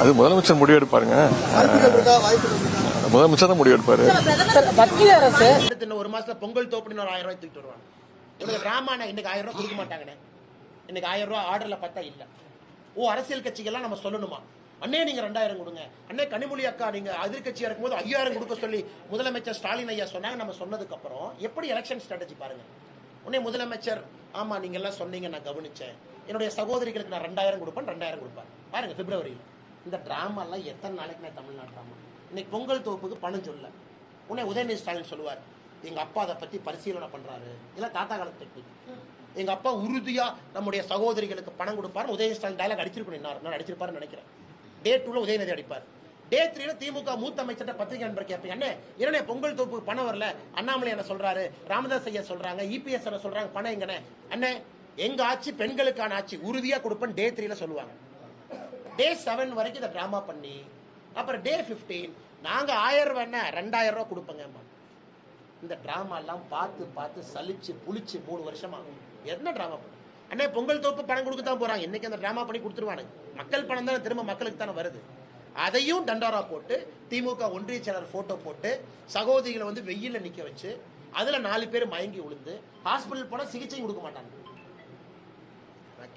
அது முதலமைச்சர் முடிவு எடுப்பாருங்க வாய்ப்புகள் இருக்கா வாய்ப்புகள் இருக்கா முதலமைச்சர் தான் முடிவு எடுப்பாரு சார், மத்திய அரசு. ஒரு மாசத்துல பொங்கல் தோப்புன்னு ஒரு ஆயிரம் ரூபாய் தூக்கிட்டு வருவாங்க. இவங்க டிராமாண்ணே இன்னைக்கு ஆயிரம் ரூபாய் கொடுக்க மாட்டாங்கண்ணே. இன்னைக்கு ஆயிரம் ரூபாய் ஆர்டர்ல பார்த்தா இல்ல. ஓ அரசியல் கட்சிகள்லாம் நம்ம சொல்லணுமா? அண்ணே நீங்க ரெண்டாயிரம் கொடுங்க. அண்ணே கனிமொழி அக்கா நீங்க எதிர்கட்சியா இருக்கும்போது ஐயாயிரம் கொடுக்க சொல்லி முதலமைச்சர் ஸ்டாலின் ஐயா சொன்னாங்க. நம்ம சொன்னதுக்கு அப்புறம் எப்படி எலெக்ஷன் ஸ்ட்ராட்டஜி பாருங்க. உடனே முதலமைச்சர் ஆமாம் நீங்கள்லாம் சொன்னீங்க நான் கவனிச்சேன். என்னுடைய சகோதரிகளுக்கு நான் ரெண்டாயிரம் கொடுப்பேன் ரெண்டாயிரம் கொடுப்பேன். பாருங்கள் பிப்ரவரியில். இந்த ட்ராமாலாம் எத்தனை நாளைக்கு நான் தமிழ்நாடு ட்ராமா இன்னைக்கு பொங்கல் தொகுப்புக்கு பணம் சொல்ல. உடனே உதயநிதி ஸ்டாலின் சொல்லுவார் எங்கள் அப்பா அதை பற்றி பரிசீலனை பண்ணுறாரு இதெல்லாம் தாத்தா காலத்து டெக்னிக் எங்கள் அப்பா உறுதியாக நம்முடைய சகோதரிகளுக்கு பணம் கொடுப்பாரு உதயநிதி ஸ்டாலின் டைலாக் அடிச்சிருக்கணும் நான் நான் அடிச்சிருப்பாருன்னு நினைக்கிறேன். டே டூவில் உதயநிதி அடிப்பார். டே த்ரீல திமுக மூத்த அமைச்சர்கிட்ட பத்திரிகை நண்பர் கேட்பேன் என்ன என்னண்ணே பொங்கல் தோப்பு பணம் வரல? அண்ணாமலை என்ன சொல்றாரு? ராமதாஸ் ஐயா சொல்றாங்க இபிஎஸ் என்ன சொல்றாங்க? பணம் எங்கண்ணே? அண்ணே எங்க ஆட்சி பெண்களுக்கான ஆட்சி. உறுதியா கொடுப்பேன் டே த்ரீல சொல்லுவாங்க. டே செவன் வரைக்கும் இதை டிராமா பண்ணி அப்புறம் டே 15 நாங்க ஆயிரம் ரூபாய் என்ன? ரெண்டாயிரம் ரூபாய் கொடுப்போங்க இந்த டிராமா எல்லாம் பார்த்து பார்த்து சலிச்சு புளிச்சு மூணு வருஷமா. என்ன டிராமா அண்ணே பொங்கல் தோப்பு பணம் கொடுக்க தான் போறாங்க. இன்னைக்கு அந்த டிராமா பண்ணி கொடுத்துருவானுங்க. மக்கள் பணம் தானே திரும்ப மக்களுக்கு தானே வருது. அதையும் தண்டோரா போட்டு திமுக ஒன்றிய செயலர் போட்டோ போட்டு சகோதரிகளை வந்து வெயில்ல நிக்க வச்சு அதுல நாலு பேர் மயங்கி விழுந்து ஹாஸ்பிட்டல் போனா சிகிச்சையும் கொடுக்க மாட்டாங்க.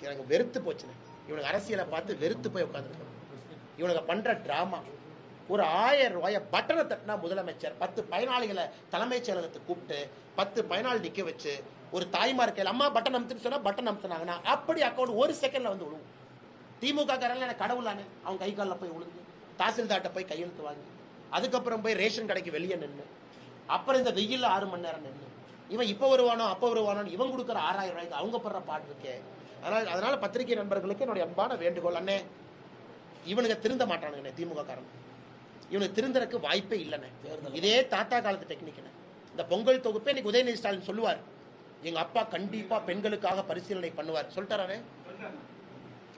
எனக்கு வெறுத்து போச்சுண்ணே இவனுக்கு அரசியலை பார்த்து வெறுத்து போய் உட்காந்துருக்காங்க இவனுக்கு பண்ற டிராமா ஒரு ஆயிரம் ரூபாய பட்டனை தட்டினா முதலமைச்சர் பத்து பயனாளிகளை தலைமைச் செயலகத்தை கூப்பிட்டு பத்து பயனாளி நிக்க வச்சு ஒரு தாய்மார் கையில் அம்மா பட்டன் அமுத்துன்னு சொன்னா பட்டன் அமுத்துனாங்கன்னா அப்படி அக்கௌண்ட் ஒரு செகண்ட்ல வந்து விழுவும். திமுக காரங்க எனக்கு கடவுளானே அவன் கை காலில் போய் விழுந்து தாசில்தார்ட்ட போய் கையெழுத்து வாங்கி அதுக்கப்புறம் போய் ரேஷன் கடைக்கு வெளியே நின்று அப்புறம் இந்த வெயில்ல ஆறு மணி நேரம் நின்று இவன் இப்போ வருவானோ அப்போ வருவானோ இவன் கொடுக்குற ஆறாயிரம் ரூபாய்க்கு அவங்க படுற பாட்டு இருக்கே. அதனால அதனால பத்திரிகை நண்பர்களுக்கு என்னுடைய அன்பான வேண்டுகோள் அண்ணே இவனுங்க திருந்த மாட்டானுங்கண்ணே திமுக காரன் இவனுக்கு திருந்தறதுக்கு வாய்ப்பே இல்லைண்ணே. இதே தாத்தா காலத்து டெக்னிக்னு இந்த பொங்கல் தொகுப்பே இன்னைக்கு உதயநிதி ஸ்டாலின் சொல்லுவார் எங்க அப்பா கண்டிப்பா பெண்களுக்காக பரிசீலனை பண்ணுவார். சொல்லிட்டாரே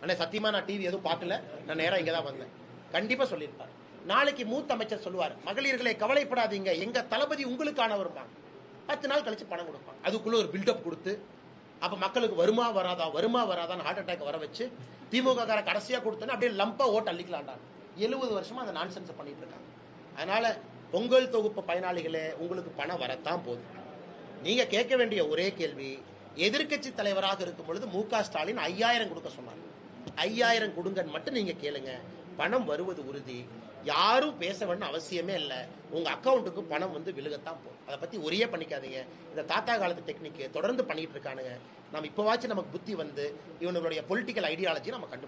ஆனால் சத்தியமாக நான் டிவி எதுவும் பார்க்கல. நான் நேராக இங்கே தான் வந்தேன். கண்டிப்பாக சொல்லியிருப்பார். நாளைக்கு மூத்த அமைச்சர் சொல்லுவார் மகளிர்களை கவலைப்படாதீங்க. எங்கள் தளபதி உங்களுக்கானவரும்பாங்க பத்து நாள் கழிச்சு பணம் கொடுப்பாங்க அதுக்குள்ளே ஒரு பில்டப் கொடுத்து அப்போ மக்களுக்கு வருமா வராதா வருமா வராதான்னு ஹார்ட் அட்டாக் வர வச்சு திமுக கார கடைசியாக கொடுத்தோன்னா அப்படியே லம்பாக ஓட்டு அள்ளிக்கலாண்டாங்க எழுபது வருஷமாக அந்த நான்சென்ஸ் பண்ணிட்டு இருக்காங்க. அதனால பொங்கல் தொகுப்பு பயனாளிகளே உங்களுக்கு பணம் வரத்தான் போதும் நீங்கள் கேட்க வேண்டிய ஒரே கேள்வி எதிர்க்கட்சி தலைவராக இருக்கும் பொழுது மு க ஸ்டாலின் ஐயாயிரம் கொடுக்க சொன்னாங்க ஐயாயிரம் கொடுங்கன்னு மட்டும் நீங்க கேளுங்க. பணம் வருவது உறுதி. யாரும் பேச வேணும் அவசியமே இல்லை. உங்க அக்கௌண்ட்டுக்கு பணம் வந்து விழுகத்தான் போகும் அதை பத்தி ஒரே பண்ணிக்காதீங்க. இந்த தாத்தா காலத்து டெக்னிக்கு தொடர்ந்து பண்ணிட்டு இருக்கானுங்க. நம்ம இப்போவாச்சும் நமக்கு புத்தி வந்து இவனுடைய பொலிட்டிக்கல் ஐடியாலஜி நம்ம கண்டு